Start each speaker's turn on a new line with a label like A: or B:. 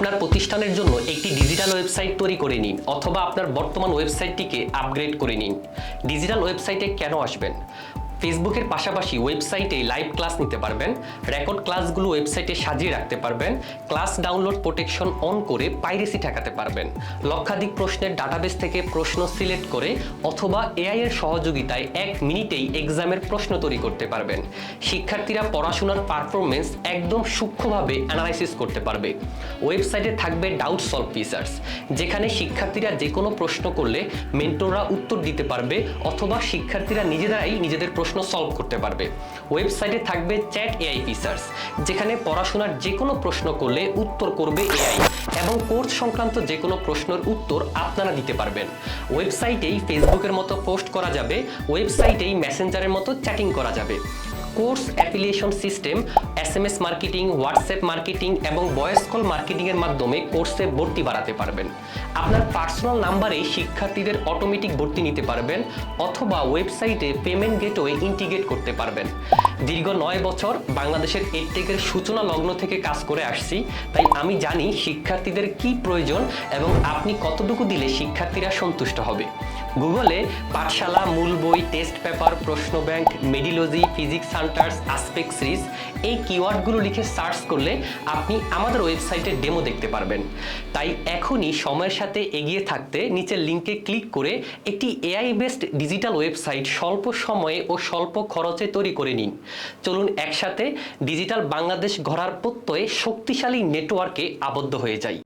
A: আপনার প্রতিষ্ঠানের জন্য একটি ডিজিটাল ওয়েবসাইট তৈরি করে নিন অথবা আপনার বর্তমান ওয়েবসাইটটিকে আপগ্রেড করে নিন। ডিজিটাল ওয়েবসাইটে কেন আসবেন? ফেসবুকের পাশাপাশি ওয়েবসাইটে লাইভ ক্লাস নিতে পারবেন রেকর্ড ক্লাসগুলো ওয়েবসাইটে সাজিয়ে রাখতে পারবেন ক্লাস ডাউনলোড প্রোটেকশন অন করে পাইরেসি ঠেকাতে পারবেন। লক্ষাধিক প্রশ্নের ডাটাবেস থেকে প্রশ্ন সিলেক্ট করে অথবা এআই এর সহযোগিতায় এক মিনিটেই এক্সামের প্রশ্ন তৈরি করতে পারবেন। শিক্ষার্থীরা পড়াশোনার পারফরমেন্স একদম সূক্ষ্মভাবে অ্যানালাইসিস করতে পারবে। ওয়েবসাইটে থাকবে ডাউট সলভ ফিচার্স যেখানে শিক্ষার্থীরা যে কোনো প্রশ্ন করলে মেন্টররা উত্তর দিতে পারবে অথবা শিক্ষার্থীরা নিজেরাই নিজেদের প্রশ্ন সলভ করতে পারবে। ওয়েবসাইটে থাকবে চ্যাট এআই ফিচার্স যেখানে পড়াশোনার যে কোনো প্রশ্ন করলে উত্তর করবে এআই এবং কোর্স সংক্রান্ত যে কোনো প্রশ্নের উত্তর আপনারা দিতে পারবেন। ওয়েবসাইটেই ফেসবুকের মতো পোস্ট করা যাবে ওয়েবসাইটেই মেসেঞ্জারের মতো চ্যাটিং করা যাবে। Course affiliation system, S M S marketing, WhatsApp marketing এবং ভয়েস কল মার্কেটিংয়ের মাধ্যমে কোর্সে ভর্তি বাড়াতে পারবেন। আপনার পার্সোনাল নাম্বারেই শিক্ষার্থীদের অটোমেটিক ভর্তি নিতে পারবেন অথবা ওয়েবসাইটে পেমেন্ট গেটওয়ে ইন্টিগ্রেট করতে পারবেন। দীর্ঘ নয় বছর বাংলাদেশের এডটেকের সূচনা লগ্ন থেকে কাজ করে আসছি, তাই আমি জানি শিক্ষার্থীদের কি প্রয়োজন এবং আপনি কতটুকু দিলে শিক্ষার্থীরা সন্তুষ্ট হবে। গুগলে পাঠশালা, মূল বই, টেস্ট পেপার, প্রশ্ন ব্যাংক, মেডিলজি, ফিজিক্স হান্টার্স আসপেক সিরিজ এই কিওয়ার্ডগুলো লিখে সার্চ করলে আপনি আমাদের ওয়েবসাইটে ডেমো দেখতে পারবেন। তাই এখনই সময়ের সাথে এগিয়ে থাকতে নিচের লিঙ্কে ক্লিক করে একটি এআই বেসড ডিজিটাল ওয়েবসাইট স্বল্প সময়ে ও স্বল্প খরচে তৈরি করে নিন। চলুন একসাথে ডিজিটাল বাংলাদেশ গড়ার প্রত্যয়ে শক্তিশালী নেটওয়ার্কে আবদ্ধ হয়ে যাই।